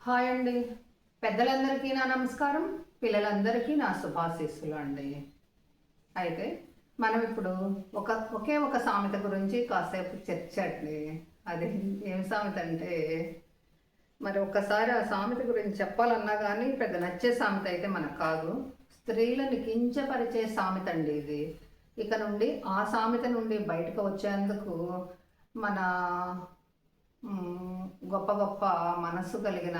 Hi అండి. పెద్దలందరికీ నా నమస్కారం. పిల్లలందరికీ నా శుభాశీస్సులు అండి. అయితే మనం ఇప్పుడు ఒక ఒకే ఒక సామెత గురించి కాసేపు చర్చ అండి. అది ఏం సామెత అంటే మరి ఒక్కసారి ఆ సామెత గురించి చెప్పాలన్నా కానీ పెద్ద నచ్చే సామెత అయితే మనకు కాదు. స్త్రీలను కించపరిచే సామెత అండి ఇది. ఇక నుండి ఆ సామెత నుండి బయటకు వచ్చేందుకు మన గొప్ప గొప్ప మనస్సు కలిగిన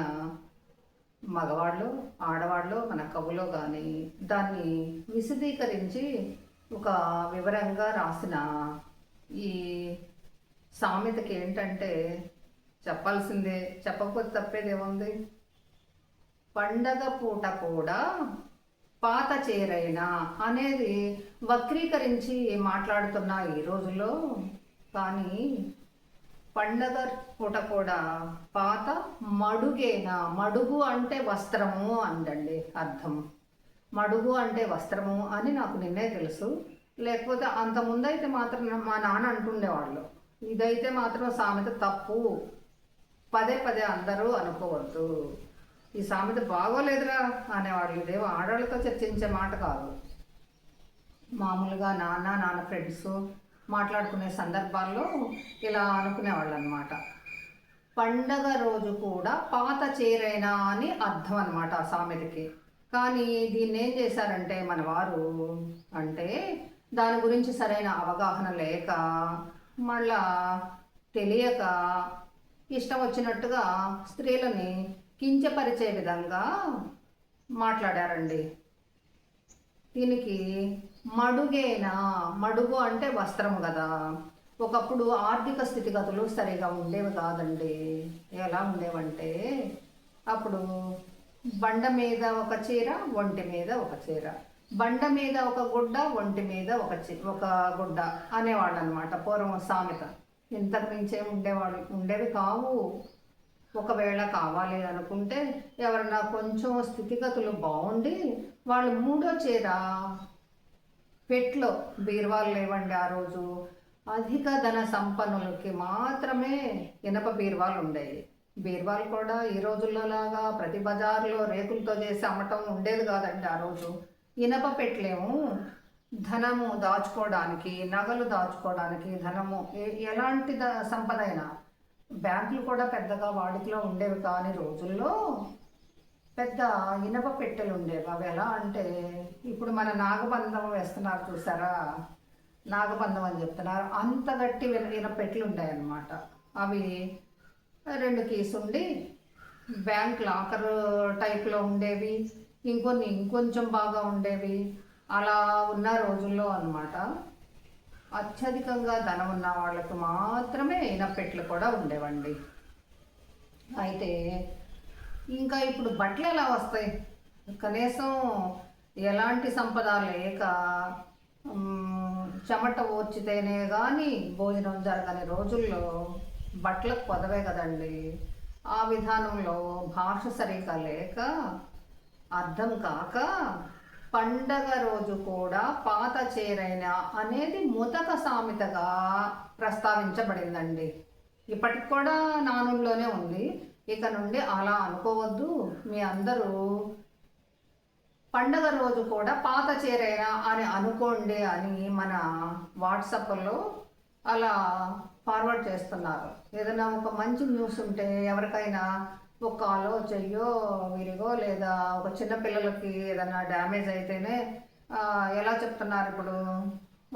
మగవాళ్ళు ఆడవాళ్ళు మన కవులో కానీ దాన్ని విశదీకరించి ఒక వివరంగా రాసిన ఈ సామెతకి ఏంటంటే చెప్పాల్సిందే చెప్పకపోతే తప్పేదేముంది పండగ పూట కూడా పాత చేరైనా అనేది వక్రీకరించి మాట్లాడుతున్న ఈ రోజుల్లో. కానీ పండగ పూట కూడా పాత మడుగేనా? మడుగు అంటే వస్త్రము అందండి అర్థం. మడుగు అంటే వస్త్రము అని నాకు నిన్నే తెలుసు. లేకపోతే అంత ముందైతే మాత్రం మా నాన్న అంటుండేవాళ్ళు. ఇదైతే మాత్రం సామెత తప్పు. పదే పదే అందరూ అనుకోవద్దు. ఈ సామెత బాగోలేదురా అనేవాళ్ళు. ఇదేమో ఆడవాళ్ళతో చర్చించే మాట కాదు. మామూలుగా నాన్న నాన్న ఫ్రెండ్స్ మాట్లాడుకునే సందర్భాల్లో ఇలా అనుకునేవాళ్ళు అనమాట పండగ రోజు కూడా పాత చీరైనా అని అర్థం అనమాట ఆ సామెతకి. కానీ దీన్ని ఏం చేశారంటే మన వారు అంటే దాని గురించి సరైన అవగాహన లేక మళ్ళా తెలియక ఇష్టం వచ్చినట్టుగా స్త్రీలని కించపరిచే విధంగా మాట్లాడారండి. దీనికి మడుగేనా? మడుగు అంటే వస్త్రం కదా. ఒకప్పుడు ఆర్థిక స్థితిగతులు సరిగా ఉండేవి కాదండి. ఎలా ఉండేవంటే అప్పుడు బండ మీద ఒక చీర ఒంటి మీద ఒక చీర. బండ మీద ఒక గుడ్డ ఒంటి మీద ఒక చి ఒక గుడ్డ అనేవాళ్ళు అనమాట పూర్వం సామెత. ఇంతకు మించే ఉండేవాడు ఉండేవి కావు. ఒకవేళ కావాలి అనుకుంటే ఎవరన్నా కొంచెం స్థితిగతులు బాగుండి వాళ్ళు మూడో చీర పెట్లో బీరువాలు లేవండి ఆ రోజు. అధిక ధన సంపన్నులకి మాత్రమే ఇనప బీరువాలు ఉండేవి బీరువాలు కూడా ఈ రోజుల్లో లాగా ప్రతి బజార్లో రేకులతో చేసి అమ్మటం ఉండేది కాదండి ఆ రోజు. ఇనప పెట్లేము ధనము దాచుకోవడానికి నగలు దాచుకోవడానికి ధనము ఏ- ఎలాంటి ద సంపద అయినా బ్యాంకులు కూడా పెద్దగా వాడుకలో ఉండేవి కాని రోజుల్లో పెద్ద ఇనప పెట్టెలు ఉండేవి. అవి ఎలా అంటే ఇప్పుడు మన నాగబంధం వేస్తున్నారు చూసారా? నాగబంధం అని చెప్తున్నారు. అంత గట్టి ఇనప పెట్టెలు ఉంటాయన్నమాట అవి రెండు కీస్ ఉండి బ్యాంక్ లాకర్ టైప్లో ఉండేవి. ఇంకొన్ని ఇంకొంచెం బాగా ఉండేవి. అలా ఉన్న రోజుల్లో అనమాట అత్యధికంగా ధనం ఉన్న వాళ్ళకు మాత్రమే ఇనపెట్లు కూడా ఉండేవండి. అయితే ఇంకా ఇప్పుడు బట్టలు ఎలా వస్తాయి? కనీసం ఎలాంటి సంపద లేక చెమట ఓర్చితేనే కానీ భోజనం జరగని రోజుల్లో బట్టలకు కొదవే కదండి. ఆ విధానంలో భాష సరిగా లేక అర్థం కాక పండగ రోజు కూడా పాత చేరైన అనేది ముతక సామెతగా ప్రస్తావించబడిందండి. ఇప్పటికి కూడా నానుల్లోనే ఉంది. ఇక నుండి అలా అనుకోవద్దు. మీ అందరూ పండగ రోజు కూడా పాత చీరైనా అని అనుకోండి అని మన వాట్సాప్లో అలా ఫార్వర్డ్ చేస్తున్నారు. ఏదైనా ఒక మంచి న్యూస్ ఉంటే ఎవరికైనా ఒక కాలో చెయ్యో విరిగో లేదా ఒక చిన్న పిల్లలకి ఏదైనా డ్యామేజ్ అయితేనే ఎలా చెప్తున్నారు ఇప్పుడు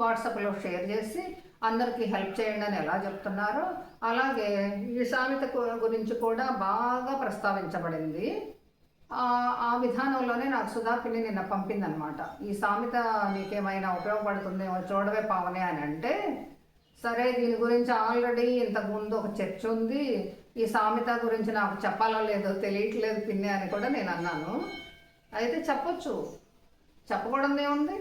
వాట్సాప్లో షేర్ చేసి అందరికీ హెల్ప్ చేయండి అని ఎలా చెప్తున్నారో అలాగే ఈ సామెత గురించి కూడా బాగా ప్రస్తావించబడింది. ఆ ఆ విధానంలోనే నాకు సుధాపిని నిన్న పంపిందనమాట ఈ సామెత నీకేమైనా ఉపయోగపడుతుందేమో చూడవే పావనే అని అంటే సరే దీని గురించి ఆల్రెడీ ఇంతకుముందు ఒక చర్చ ఉంది. ఈ సామెత గురించి నాకు చెప్పాలో లేదో తెలియట్లేదు పిన్ని అని కూడా నేను అన్నాను. అయితే చెప్పొచ్చు. చెప్పకూడదు ఏముంది?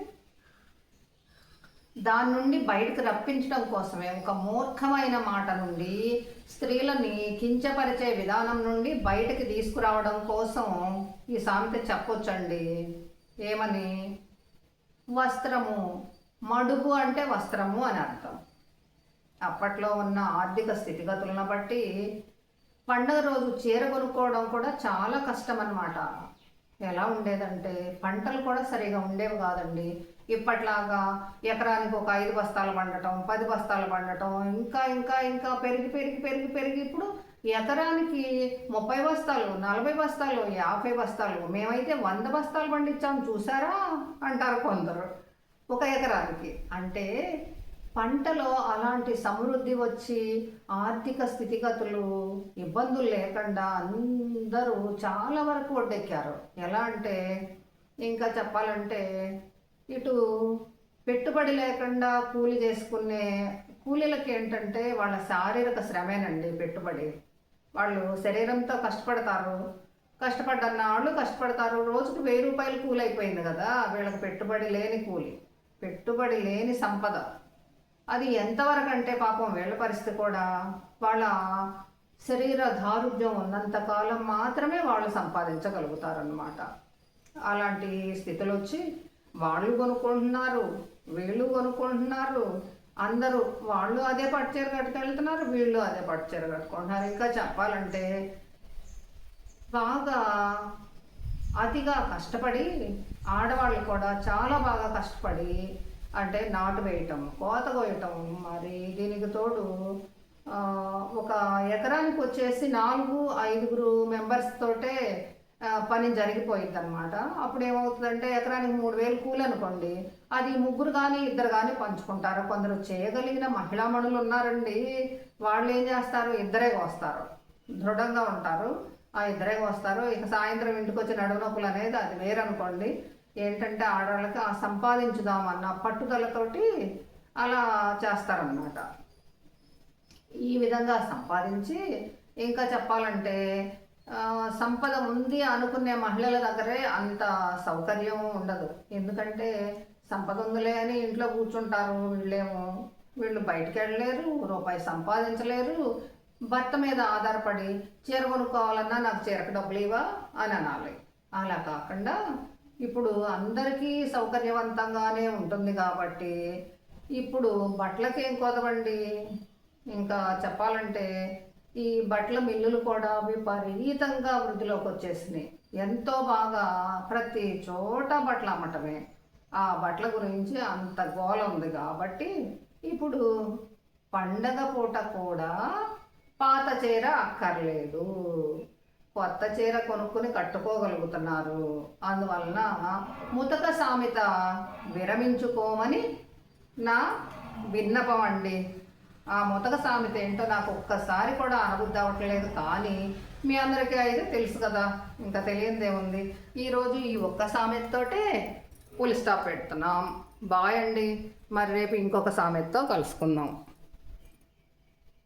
దాని నుండి బయటకు రప్పించడం కోసమే. ఒక మూర్ఖమైన మాట నుండి స్త్రీలని కించపరిచే విధానం నుండి బయటకు తీసుకురావడం కోసం ఈ సామెత చెప్పొచ్చండి. ఏమని? వస్త్రము. మడుగు అంటే వస్త్రము అని అర్థం. అప్పట్లో ఉన్న ఆర్థిక స్థితిగతులను బట్టి పండగ రోజు చీర కొనుక్కోవడం కూడా చాలా కష్టం అన్నమాట ఎలా ఉండేదంటే పంటలు కూడా సరిగా ఉండేవి కాదండి. ఇప్పట్లాగా ఎకరానికి ఒక ఐదు బస్తాలు పండటం పది బస్తాలు పండటం ఇంకా ఇంకా ఇంకా పెరిగి పెరిగి పెరిగి పెరిగి ఇప్పుడు ఎకరానికి ముప్పై బస్తాలు నలభై బస్తాలు యాభై బస్తాలు మేమైతే వంద బస్తాలు పండించాం చూసారా? అంటారు కొందరు. ఒక ఎకరానికి. అంటే పంటలో అలాంటి సమృద్ధి వచ్చి ఆర్థిక స్థితిగతులు ఇబ్బందులు లేకుండా అందరూ చాలా వరకు ఒడ్డెక్కారు. ఎలా అంటే ఇంకా చెప్పాలంటే ఇటు పెట్టుబడి లేకుండా కూలి చేసుకునే కూలీలకి ఏంటంటే వాళ్ళ శారీరక శ్రమేనండి పెట్టుబడి. వాళ్ళు శరీరంతో కష్టపడతారు. కష్టపడ్డన్న వాళ్ళు కష్టపడతారు. రోజుకు వెయ్యి రూపాయలు కూలి అయిపోయింది కదా వీళ్ళకి పెట్టుబడి లేని కూలి. పెట్టుబడి లేని సంపద. అది ఎంతవరకు అంటే పాపం వీళ్ళ పరిస్థితి కూడా వాళ్ళ శరీర దారుఢ్యం ఉన్నంత కాలం మాత్రమే వాళ్ళు సంపాదించగలుగుతారనమాట అలాంటి స్థితిలో వచ్చి వాళ్ళు కొనుక్కుంటున్నారు వీళ్ళు కొనుక్కుంటున్నారు అందరూ వాళ్ళు అదే పట్టు చీర కట్టుకెళ్తున్నారు వీళ్ళు అదే పట్టు చీర కట్టుకుంటున్నారు. ఇంకా చెప్పాలంటే బాగా అతిగా కష్టపడి ఆడవాళ్ళు కూడా చాలా బాగా కష్టపడి అంటే నాటు వేయటం కోత కోయటం మరి దీనికి తోడు ఒక ఎకరానికి వచ్చేసి నాలుగు ఐదుగురు మెంబర్స్ తోటే పని జరిగిపోయింది అనమాట అప్పుడు ఏమవుతుందంటే ఎకరానికి మూడు వేలు కూలి అనుకోండి అది ముగ్గురు కానీ ఇద్దరు కానీ పంచుకుంటారు. కొందరు చేయగలిగిన మహిళా మణులు ఉన్నారండి వాళ్ళు ఏం చేస్తారు? ఇద్దరే వస్తారు దృఢంగా ఉంటారు. ఆ ఇద్దరే వస్తారు ఇక సాయంత్రం ఇంటికి వచ్చి నడుము నొప్పులు అనేది అది వేరనుకోండి ఏంటంటే ఆడవాళ్ళకి ఆ సంపాదించుదామన్న పట్టుదలతోటి అలా చేస్తారన్నమాట. ఈ విధంగా సంపాదించి ఇంకా చెప్పాలంటే సంపద ఉంది అనుకునే మహిళల దగ్గరే అంత సౌకర్యం ఉండదు. ఎందుకంటే సంపద ఉందిలే అని ఇంట్లో కూర్చుంటారు వీళ్ళేమో. వీళ్ళు బయటికి వెళ్ళలేరు రూపాయి సంపాదించలేరు. భర్త మీద ఆధారపడి చీర కొనుక్కోవాలన్నా నాకు చీరకు డబ్బులు ఇవా అని అనాలి. అలా కాకుండా ఇప్పుడు అందరికీ సౌకర్యవంతంగానే ఉంటుంది కాబట్టి ఇప్పుడు బట్టలకి ఏం కొదవండి ఇంకా చెప్పాలంటే ఈ బట్టల మిల్లులు కూడా విపరీతంగా వృద్ధిలోకి వచ్చేసినాయి. ఎంతో బాగా ప్రతి చోట బట్టలు అమ్మటమే. ఆ బట్టల గురించి అంత గోల ఉంది కాబట్టి ఇప్పుడు పండగ పూట కూడా పాత చీర అక్కర్లేదు. కొత్త చీర కొనుక్కుని కట్టుకోగలుగుతున్నారు. అందువలన ముతక సామెత విరమించుకోమని నా విన్నపం అండి. ఆ ముతక సామెత ఏంటో నాకు ఒక్కసారి కూడా అనుబుద్ధి అవ్వట్లేదు. కానీ మీ అందరికీ అయితే తెలుసు కదా ఇంకా తెలియదేముంది ఈరోజు ఈ ఒక్క సామెతతోటే పులి స్టాప్ పెడుతున్నాం. బాయ్ అండి. మరి రేపు ఇంకొక సామెతతో కలుసుకుందాం.